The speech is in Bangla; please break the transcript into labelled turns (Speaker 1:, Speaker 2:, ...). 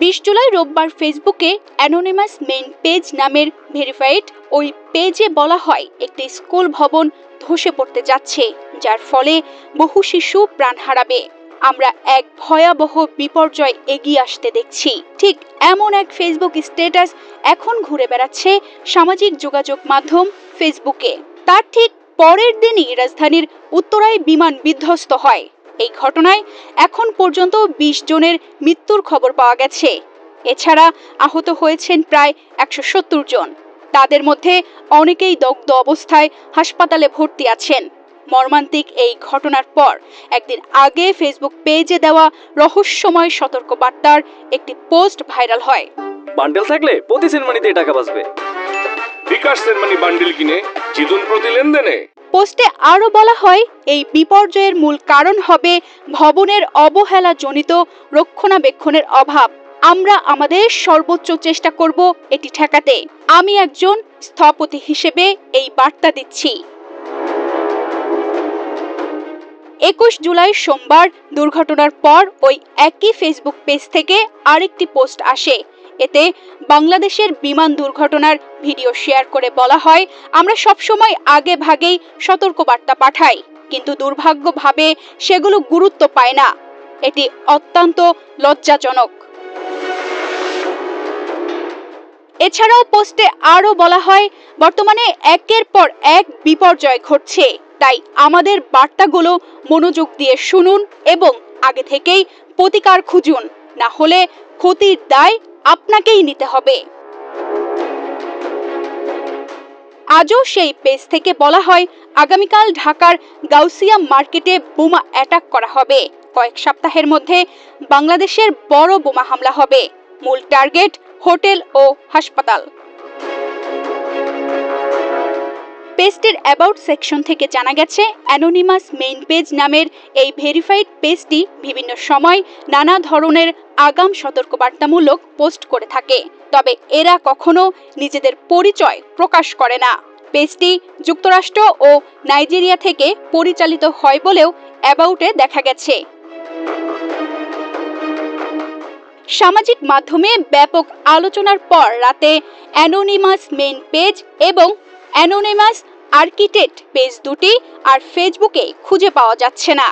Speaker 1: বিশ জুলাই রোববার ফেসবুকে অ্যানোনিমাস মেইন পেজ নামের ভেরিফাইড ওই পেজে বলা হয়, একটি স্কুল ভবন ধসে পড়তে যাচ্ছে, যার ফলে বহু শিশু প্রাণ হারাবে। আমরা এক ভয়াবহ বিপর্যয় এগিয়ে আসতে দেখছি। ঠিক এমন এক ফেসবুক স্ট্যাটাস এখন ঘুরে বেড়াচ্ছে সামাজিক যোগাযোগ মাধ্যম ফেসবুকে। তার ঠিক পরের দিনই রাজধানীর উত্তরায় বিমান বিধ্বস্ত হয়। এই ঘটনায় এখন পর্যন্ত বিশ জনের মৃত্যুর খবর পাওয়া গেছে। এছাড়া আহত হয়েছেন প্রায় একশো সত্তর জন। তাদের মধ্যে অনেকেই দগ্ধ অবস্থায় হাসপাতালে ভর্তি আছেন। মর্মান্তিক এই ঘটনার পর একদিন আগে ফেসবুক পেজে দেওয়া রহস্যময় সতর্কবার্তার একটি পোস্ট ভাইরাল হয়।
Speaker 2: বান্ডেল থাকলে প্রতি সেনমানিতে টাকা বাঁচবে।
Speaker 3: বিকাশ সেনমানি বান্ডিল কিনে জিতুন প্রতি লেনদেনে।
Speaker 1: পোস্টে আরও বলা হয়, এই বিপর্যয়ের মূল কারণ হবে ভবনের অবহেলাজনিত রক্ষণাবেক্ষণের অভাব। আমরা আমাদের সর্বোচ্চ চেষ্টা করব এটি ঠেকাতে। আমি একজন স্থপতি হিসেবে এই বার্তা দিচ্ছি। একুশ জুলাই সোমবার দুর্ঘটনার পর ওই একই ফেসবুক পেজ থেকে আরেকটি পোস্ট আসে। এতে বাংলাদেশের বিমান দুর্ঘটনার ভিডিও শেয়ার করে বলা হয়, আমরা সবসময় আগে ভাগেই সতর্কবার্তা পাঠাই, কিন্তু দুর্ভাগ্যভাবে সেগুলো গুরুত্ব পায় না। এটি অত্যন্ত লজ্জাজনক। এছাড়াও পোস্টে আরও বলা হয়, বর্তমানে একের পর এক বিপর্যয় ঘটছে, তাই আমাদের বার্তাগুলো মনোযোগ দিয়ে শুনুন এবং আগে থেকেই প্রতিকার খুঁজুন, না হলে ক্ষতির দায় আপনাকেই নিতে হবে। আজও সেই পেজ থেকে বলা হয়, আগামীকাল ঢাকার গাউসিয়া মার্কেটে বোমা অ্যাটাক করা হবে। কয়েক সপ্তাহের মধ্যে বাংলাদেশের বড় বোমা হামলা হবে। মূল টার্গেট হোটেল ও হাসপাতাল। পেজটির অ্যাবাউট সেকশন থেকে জানা গেছে অ্যানোনিমাস মেইন পেজ নামের এই ভেরিফাইড পেজটি বিভিন্ন সময় নানা ধরনের আগাম সতর্কবার্তামূলক পোস্ট করে থাকে। তবে এরা কখনো নিজেদের পরিচয় প্রকাশ করে না। পেজটি যুক্তরাষ্ট্র ও নাইজেরিয়া থেকে পরিচালিত হয় বলেও অ্যাবাউটে দেখা গেছে। সামাজিক মাধ্যমে ব্যাপক আলোচনার পর রাতে অ্যানোনিমাস মেইন পেজ এবং অ্যানোনিমাস আর্কিটেক্ট পেজ দুটি আর ফেসবুকে খুঁজে পাওয়া যাচ্ছে না।